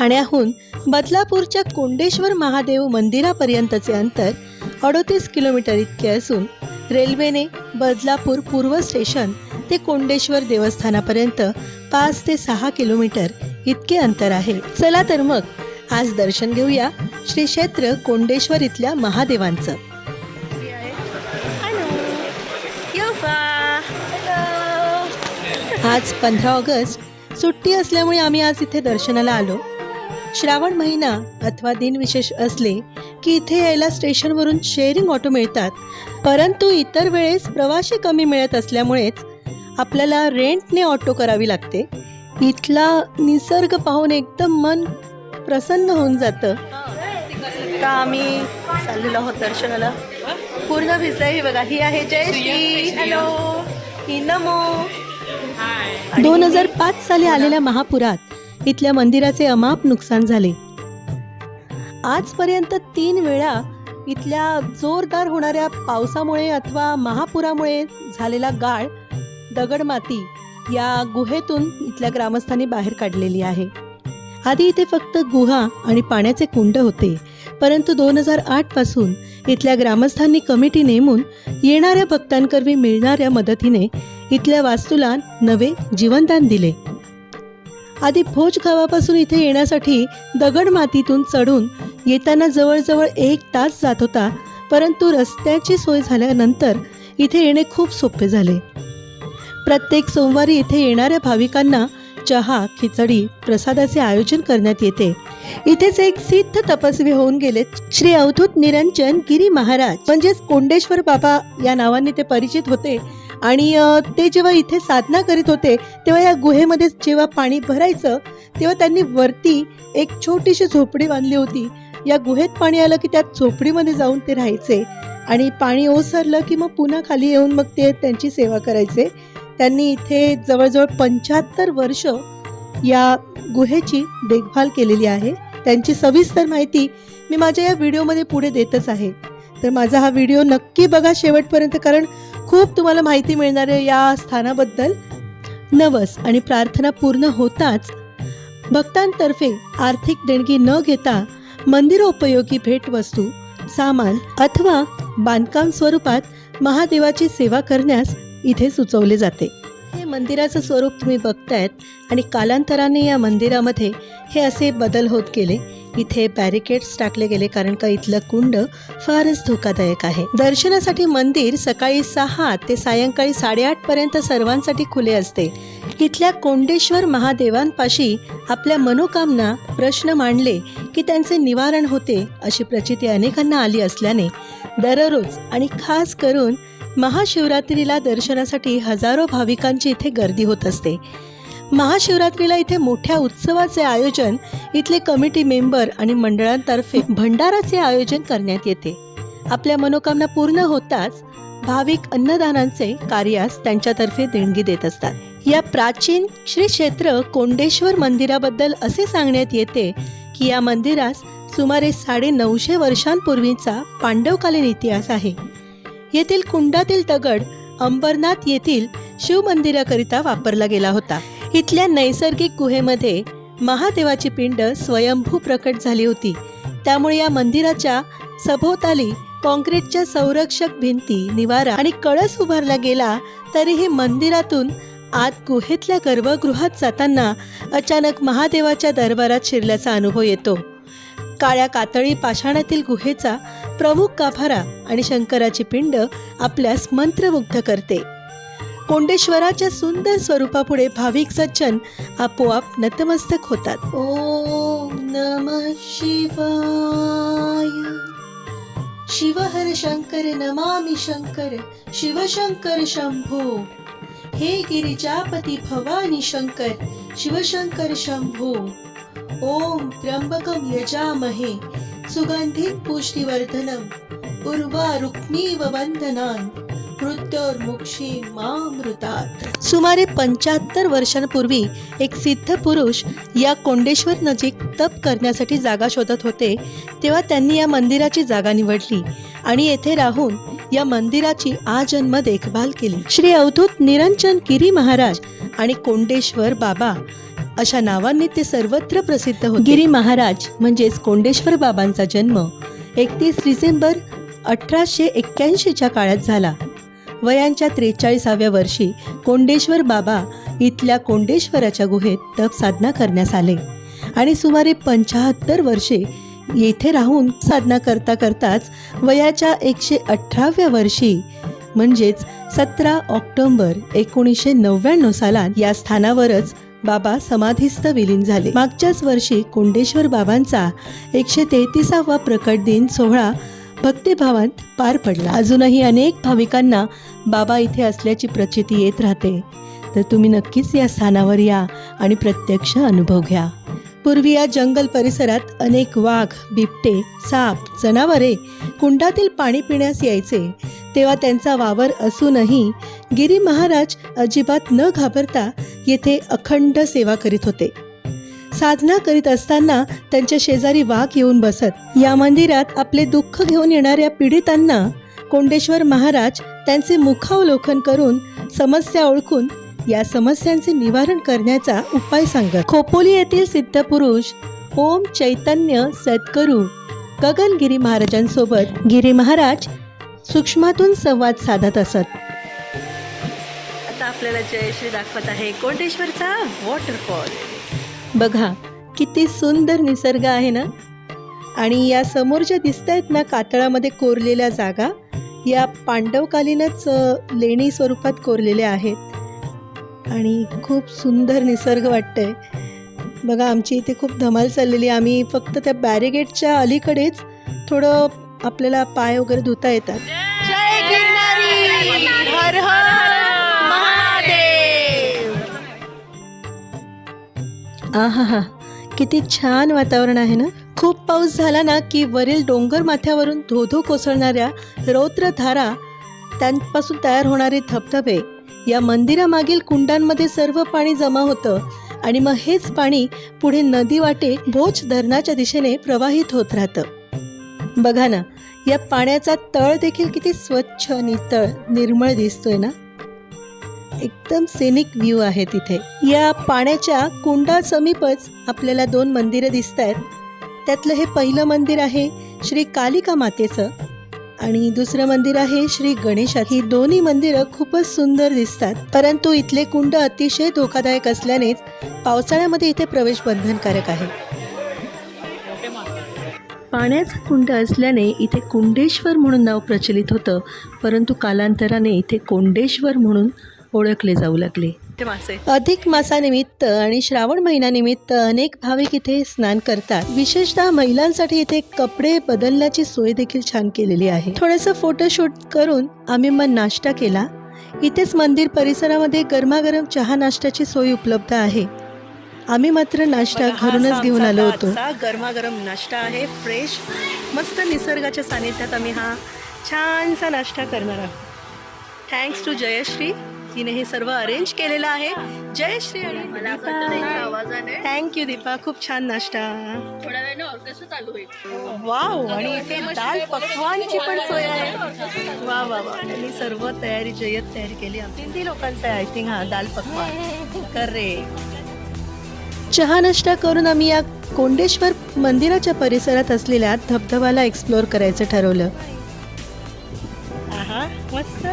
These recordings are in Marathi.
ठाण्याहून बदलापूरच्या कोंडेश्वर महादेव मंदिरापर्यंतचे अंतर अडोतीस किलोमीटर इतके असून रेल्वेने बदलापूर पूर्व स्टेशन ते कोंडेश्वर देवस्थानापर्यंत पाच ते सहा किलोमीटर इतके अंतर आहे. चला तर मग आज दर्शन घेऊया श्री क्षेत्र कोंडेश्वर इथल्या महादेवांचं. आज पंधरा ऑगस्ट. सुट्टी असल्यामुळे आम्ही आज इथे दर्शनाला आलो. श्रावण महिना अथवा दिनविशेष असले की इथे यायला स्टेशनवरून शेअरिंग ऑटो मिळतात. परंतु इतर वेळेस प्रवासी कमी मिळत असल्यामुळेच आपल्याला रेंटने ऑटो करावी लागते. इथला निसर्ग पाहून एकदम मन प्रसन्न होऊन जातं. आता आम्ही चाललेलो आहोत दर्शनाला. पूर्ण भिजलाय ही बघा. ही आहे जयश्री हॅलो ही नमो. दोन हजार पाच साली आलेल्या महापुरात इथल्या मंदिराचे अमाप नुकसान झाले. आजपर्यंत तीन वेळा इथल्या जोरदार होणाऱ्या पावसामुळे अथवा महापुरामुळे झालेला गाळ दगडमाती या गुहेतून इथल्या ग्रामस्थांनी बाहेर काढलेली आहे. आधी इथे फक्त गुहा आणि पाण्याचे कुंड होते परंतु दोन हजार आठपासून इथल्या ग्रामस्थांनी कमिटी नेमून येणाऱ्या भक्तांकरवी मिळणाऱ्या मदतीने इथल्या वास्तूला नवे जीवनदान दिले. आधी भोज गावापासून इथे येण्यासाठी दगड मातीतून चढून येताना जवळजवळ एक तास जात होता परंतु रस्त्याची सोय झाल्यानंतर इथे येणे खूप सोपे झाले. प्रत्येक सोमवारी इथे येणाऱ्या भाविकांना चहा खिचडी प्रसादाचे आयोजन करण्यात येते. इथेच एक सिद्ध तपस्वी होऊन गेले. श्री अवधूत निरंजन गिरी महाराज म्हणजेच कोंडेश्वर बाबा या नावाने ते परिचित होते. आणि ते जेव्हा इथे साधना करीत होते तेव्हा या गुहेमध्ये जेव्हा पाणी भरायचं तेव्हा त्यांनी वरती एक छोटीशी झोपडी बांधली होती. या गुहेत पाणी आलं की त्या झोपडीमध्ये जाऊन ते राहायचे. आणि पाणी ओसरलं की मग पुन्हा खाली येऊन मग ते त्यांची सेवा करायचे. त्यांनी इथे जवळजवळ पंच्याहत्तर वर्ष या गुहेची देखभाल केलेली आहे. त्यांची सविस्तर माहिती मी माझ्या या व्हिडिओमध्ये पुढे देतच आहे. तर माझा हा व्हिडिओ नक्की बघा शेवटपर्यंत कारण खूप तुम्हाला माहिती मिळणार आहे या स्थानाबद्दल. नवस आणि प्रार्थना पूर्ण होताच भक्तांतर्फे आर्थिक देणगी न घेता मंदिरोपयोगी भेटवस्तू सामान अथवा बांधकाम स्वरूपात महादेवाची सेवा करण्यास इथे सुचवले जाते. हे मंदिराचं स्वरूप तुम्ही बघतायत आणि कालांतराने या मंदिरामध्ये हे असे बदल होत गेले. इथे बॅरिकेड्स टाकले गेले कारण का इथलं कुंड फारच धोकादायक आहे. दर्शनासाठी मंदिर सकाळी सहा ते सायंकाळी साडेआठ पर्यंत सर्वांसाठी खुले असते. इथल्या कोंडेश्वर महादेवांपाशी आपल्या मनोकामना प्रश्न मांडले की त्यांचे निवारण होते अशी प्रचिती अनेकांना आली असल्याने दररोज आणि खास करून महाशिवरात्रीला दर्शनासाठी हजारो भाविकांची इथे गर्दी होत असते. महाशिवरात्रीला इथे मोठ्या उत्सवाचे आयोजन इथले कमिटी मेंबर आणि मंडळांतर्फे भंडाराचे आयोजन करण्यात येते. आपल्या मनोकामना पूर्ण होताच भाविक अन्नदानांचे कार्यास त्यांच्यातर्फे देणगी देत असतात. या प्राचीन श्री क्षेत्र कोंडेश्वर मंदिराबद्दल असे सांगण्यात येते की या मंदिरास सुमारे साडे नऊशे वर्षांपूर्वीचा पांडवकालीन इतिहास आहे. येथील कुंडातील दगड अंबरनाथ येथील शिव मंदिराकरिता वापरला गेला होता. इथल्या नैसर्गिक गुहेमध्ये महादेवाची पिंड स्वयंभू प्रकट झाली होती. त्यामुळे या मंदिराच्या सभोवताली कॉन्क्रीटच्या संरक्षक भिंती निवारा आणि कळस उभारला गेला तरीही मंदिरातून आत गुहेतल्या गर्भगृहात जाताना अचानक महादेवाच्या दरबारात शिरल्याचा अनुभव येतो. काळ्या कातळी पाषाणातील गुहेचा प्रमुख काफारा आणि शंकराची पिंड आपल्यास मंत्रमुग्ध करते. कोंडेश्वराच्या सुंदर स्वरूपापुढे भाविक सज्जन आपोआप नतमस्तक होतात. ओम नम शिवाय. शिवहर शंकर नमामि शंकर शिवशंकर शंभो. हे गिरिजापती भवानी शंकर शिवशंकर शंभो. ओम त्र्यंबकम यजामहे सुगंधित पुष्टिवर्धनम उर्वा रुक्मीव वंदनान् मृत्योर्मुक्षी मामृतात। सुमारे पंच्याहत्तर वर्षांपूर्वी एक सिद्ध पुरुष या कोंडेश्वर नजीक तप करण्यासाठी जागा शोधत होते तेव्हा त्यांनी या मंदिराची जागा निवडली आणि येथे राहून या मंदिराची आजन्म देखभाल केली. श्री अवधूत निरंजन गिरी महाराज आणि कोंडेश्वर बाबा अशा नावांनी ते सर्वत्र प्रसिद्ध होते. गिरी महाराज म्हणजेच कोंडेश्वर बाबांचा जन्म एकतीस डिसेंबर अठराशे एक्क्याऐंशीच्या काळात झाला. वयांच्या त्रेचाळीसाव्या वर्षी कोंडेश्वर बाबा इथल्या कोंडेश्वराच्या गुहेत तप साधना करण्यास आले आणि सुमारे पंचाहत्तर वर्षे येथे राहून साधना करता करताच वयाच्या एकशे अठराव्या वर्षी म्हणजेच सतरा ऑक्टोंबर एकोणीसशे नव्याण्णव सालात या स्थानावरच बाबा समाधीस्थ विलीन झाले. मागच्याच वर्षी कोंडेश्वर बाबांचा एकशे तेहतीसावा प्रकट दिन सोहळा भक्तिभावात पार पडला. अजूनही अनेक भाविकांना बाबा इथे असल्याची प्रचिती येत राहते. तर तुम्ही नक्कीच या स्थानावर या आणि प्रत्यक्ष अनुभव घ्या. पूर्वी या जंगल परिसरात अनेक वाघ बिबटे साप जनावरे कुंडातील पाणी पिण्यास यायचे. तेव्हा त्यांचा वावर असूनही गिरी महाराज अजिबात न घाबरता येथे अखंड सेवा करीत होते. साधना करीत असताना त्यांच्या शेजारी वाघ येऊन बसत. या मंदिरात आपले दुःख घेऊन येणाऱ्या पीडितांना कोंडेश्वर महाराज त्यांचे मुखावलोकन करून समस्या ओळखून या समस्यांचे निवारण करण्याचा उपाय सांगत. खोपोली येथील सिद्धपुरुष ओम चैतन्य सद्गुरू गगनगिरी महाराजांसोबत गिरी महाराज सूक्ष्मातून संवाद साधत असत. आता आपल्याला जयश्री दाखवत आहे कोंडेश्वरचा वॉटरफॉल बघा किती सुंदर निसर्ग आहे ना? आणि या समोर ज्या दिसत आहेत ना कातळामध्ये कोरलेल्या जागा या पांडवकालीनच लेणी स्वरूपात कोरलेल्या आहेत. आणि खूप सुंदर निसर्ग वाटतंय. बघा आमची इथे खूप धमाल चाललेली आहे. आम्ही फक्त त्या बॅरिगेटच्या अलीकडेच थोडं आपल्याला पाय वगैरे धुता येतात. जय गिरनारी! हर हर महादेव! आहा हा किती छान वातावरण आहे ना? खूप पाऊस झाला ना की वरील डोंगर माथ्यावरून धोधो कोसळणाऱ्या रौद्रधारा त्यांपासून तयार होणारे धबधबे या मंदिरामागील कुंडांमध्ये सर्व पाणी जमा होतं आणि मग हेच पाणी पुढे नदी वाटे भोज धरणाच्या दिशेने प्रवाहित होत राहतं. बघा ना या पाण्याचा तळ देखील किती स्वच्छ नितळ निर्मळ दिसतोय ना? एकदम सिनिक व्ह्यू आहे तिथे. या पाण्याच्या कुंडा समीपच आपल्याला दोन मंदिरं दिसत आहेत त्यातलं हे पहिलं मंदिर आहे श्री कालिका मातेचं आणि दुसरं मंदिर आहे श्री गणेशा ही दोन्ही मंदिरं खूपच सुंदर दिसतात. परंतु इथले कुंड अतिशय धोकादायक असल्यानेच पावसाळ्यामध्ये इथे प्रवेश बंधनकारक आहे. पाण्याचा कुंड असल्याने इथे कुंडेश्वर म्हणून नाव प्रचलित होतं परंतु कालांतराने इथे कोंडेश्वर म्हणून ओळखले जाऊ लागले. अधिक मासानिमित्त आणि श्रावण महिन्यानिमित्त अनेक भाविक इथे स्नान करतात. विशेषतः महिलांसाठी इथे कपडे बदलण्याची सोय देखील छान केलेली आहे. थोडंसं फोटोशूट करून आम्ही मग नाश्ता केला. इथेच मंदिर परिसरामध्ये गरमागरम चहा नाश्त्याची सोय उपलब्ध आहे. आम्ही मात्र नाश्ता घरूनच घेऊन आलो होतो. गरमागरम नाश्ता आहे फ्रेश मस्त निसर्गाच्या सानिध्यात आम्ही हा छानसा नाश्ता करणार आहोत. थँक्स टू जयश्री तिने हे सर्व अरेंज केलेलं आहे. जयश्री आणि थँक्यू दीपा खूप छान नाश्ता. वाव आणि इथे दाल पकवानची पण सोय आहे. वा वा वा त्यांनी सर्व तयारी जय्यत तयारी केली. आमची हिंदी लोकांचं आय थिंक हा दाल पकवान. करे चहा नाश्ता करून आम्ही या कोंडेश्वर मंदिराच्या परिसरात असलेल्या धबधबाला एक्सप्लोअर करायचं ठरवलं. मस्त.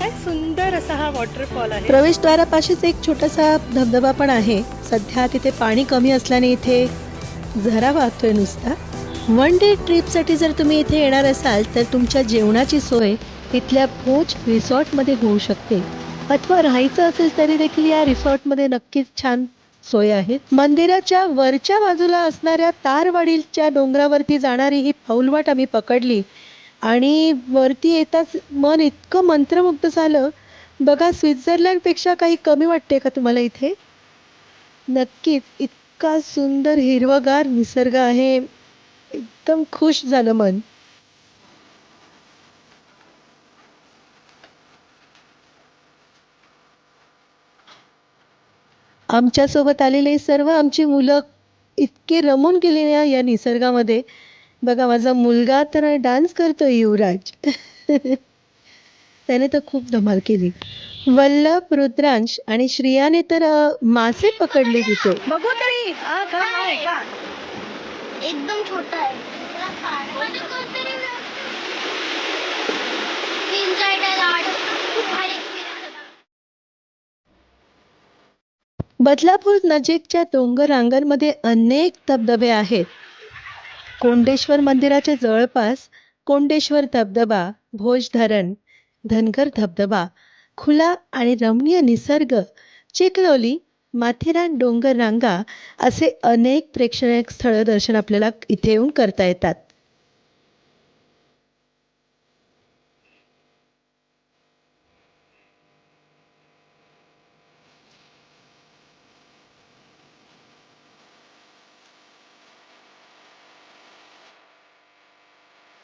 काय सुंदर असा हा वॉटरफॉल आहे. प्रवेशद्वारापाशीच एक छोटासा धबधबा पण आहे. सध्या तिथे पाणी कमी असल्याने इथे झरा वाहतोय नुसता. वन डे ट्रिपसाठी जर तुम्ही इथे येणार असाल तर तुमच्या जेवणाची सोय इथल्या भोज रिसॉर्टमध्ये होऊ शकते. अथवा राहायचं असेल तरी देखील या रिसॉर्टमध्ये नक्कीच छान सोय आहे. मंदिराच्या वरच्या बाजूला असणाऱ्या तारवाडीच्या डोंगरावरती जाणारी ही पाऊलवाट आम्ही पकडली. आणि वरती येताच मन इतकं मंत्रमुग्ध झालं. बघा स्वित्झर्लंडपेक्षा काही कमी वाटते का तुम्हाला इथे? नक्कीच इतका सुंदर हिरवगार निसर्ग आहे. एकदम खुश झालं मन. आमच्यासोबत आलेले सर्व आमची मुलं इतके रमून गेले ना या निसर्गामध्ये. बघा माझा मुलगा तर डान्स करतोय युवराज. त्याने तर खूप धमाल केली. वल्लभ रुद्रांश आणि श्रियाने तर मासे पकडले तिथे. बघू तरी. एकदम छोटा आहे तीन साईड आहे झाड खूप भारी experience होता. बदलापूर नजीकच्या डोंगररांगांमध्ये अनेक धबधबे आहेत. कोंडेश्वर मंदिराच्या जवळपास कोंडेश्वर धबधबा भोज धरण धनगर धबधबा खुला आणि रमणीय निसर्ग चिखलोली माथेरान डोंगर रांगा असे अनेक प्रेक्षणीय स्थळ दर्शन आपल्याला इथे येऊन करता येतात.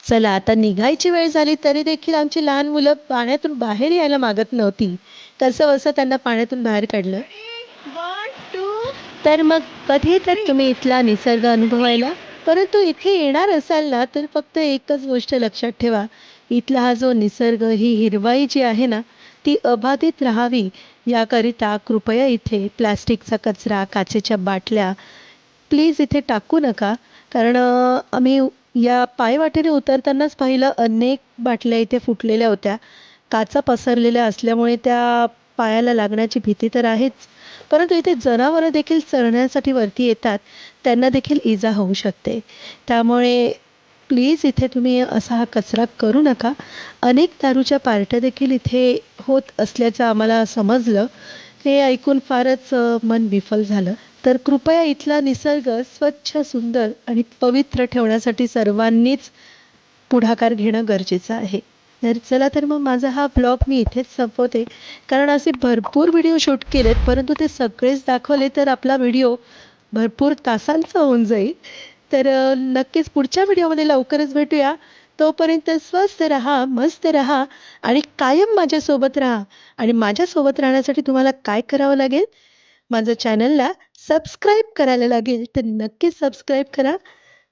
चला आता निघायची वेळ झाली तरी देखील आमची लहान मुलं पाण्यातून बाहेर यायला मागत नव्हती. कसं असं त्यांना पाण्यातून बाहेर काढलं? तर मग कधी तर तुम्ही इथला निसर्ग अनुभवायला? परंतु इथे येणार असाल ना तर फक्त एकच गोष्ट लक्षात ठेवा. इथला हा जो निसर्ग ही हिरवाई जी आहे ना ती अबाधित राहावी. याकरिता कृपया इथे प्लॅस्टिकचा कचरा काचेच्या बाटल्या प्लीज इथे टाकू नका. कारण आम्ही या पायवाटेने उतरतानाच पाहिलं अनेक बाटल्या इथे फुटलेल्या होत्या. काचा पसरलेल्या असल्यामुळे त्या पायाला लागण्याची भीती तर आहेच. परंतु इथे जनावरं देखील चरण्यासाठी वरती येतात. त्यांना देखील इजा होऊ शकते. त्यामुळे प्लीज इथे तुम्ही असा हा कचरा करू नका. अनेक दारूच्या पार्ट्या देखील इथे होत असल्याचं आम्हाला समजलं. हे ऐकून फारच मन विफल झालं. तर कृपया इथला निसर्ग स्वच्छ सुंदर आणि पवित्र ठेवण्यासाठी सर्वांनीच पुढाकार घेणं गरजेचं आहे. तर चला तर मग माझा हा ब्लॉग मी इथेच संपवते. कारण असे भरपूर व्हिडिओ शूट केलेत परंतु ते सगळेच दाखवले तर आपला व्हिडिओ भरपूर तासांचा होऊन जाईल. तर नक्कीच पुढच्या व्हिडिओमध्ये लवकरच भेटूया. तोपर्यंत स्वस्त राहा मस्त राहा आणि कायम माझ्यासोबत राहा. आणि माझ्यासोबत राहण्यासाठी तुम्हाला काय करावं लागेल? माझं चॅनलला सबस्क्राईब करायला लागेल तर नक्की सबस्क्राईब करा.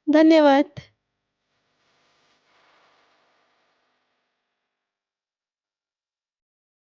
धन्यवाद.